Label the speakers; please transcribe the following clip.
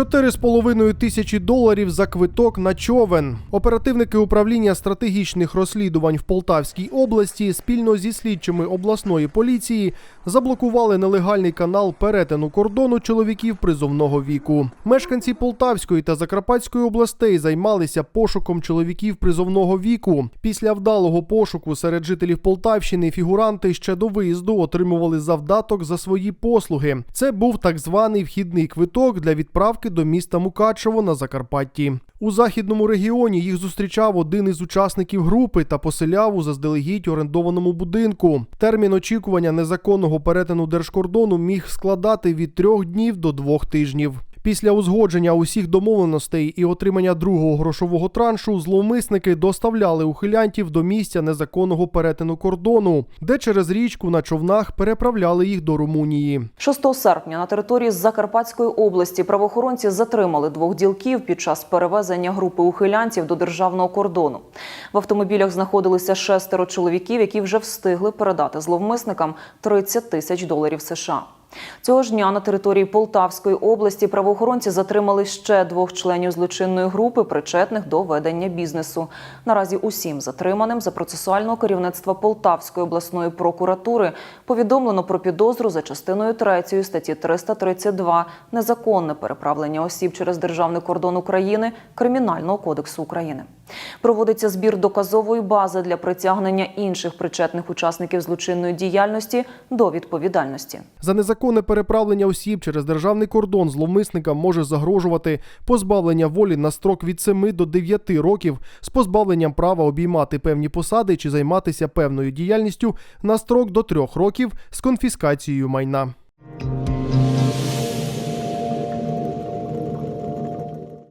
Speaker 1: 4,5 тисячі доларів за квиток на човен. Оперативники управління стратегічних розслідувань в Полтавській області спільно зі слідчими обласної поліції заблокували нелегальний канал перетину кордону чоловіків призовного віку. Мешканці Полтавської та Закарпатської областей займалися пошуком чоловіків призовного віку. Після вдалого пошуку серед жителів Полтавщини фігуранти ще до виїзду отримували завдаток за свої послуги. Це був так званий вхідний квиток для відправки до міста Мукачево на Закарпатті. У західному регіоні їх зустрічав один із учасників групи та поселяв у заздалегідь орендованому будинку. Термін очікування незаконного перетину держкордону міг складати від трьох днів до двох тижнів. Після узгодження усіх домовленостей і отримання другого грошового траншу зловмисники доставляли ухилянтів до місця незаконного перетину кордону, де через річку на човнах переправляли їх до Румунії.
Speaker 2: 6 серпня на території Закарпатської області правоохоронці затримали двох ділків під час перевезення групи ухилянців до державного кордону. В автомобілях знаходилися шестеро чоловіків, які вже встигли передати зловмисникам 30 тисяч доларів США. Цього ж дня на території Полтавської області правоохоронці затримали ще двох членів злочинної групи, причетних до ведення бізнесу. Наразі усім затриманим за процесуального керівництва Полтавської обласної прокуратури повідомлено про підозру за частиною 3 статті 332 незаконне переправлення осіб через державний кордон України Кримінального кодексу України. Проводиться збір доказової бази для притягнення інших причетних учасників злочинної діяльності до відповідальності.
Speaker 1: За незаконне переправлення осіб через державний кордон зловмисникам може загрожувати позбавлення волі на строк від 7 до 9 років з позбавленням права обіймати певні посади чи займатися певною діяльністю на строк до 3 років з конфіскацією майна.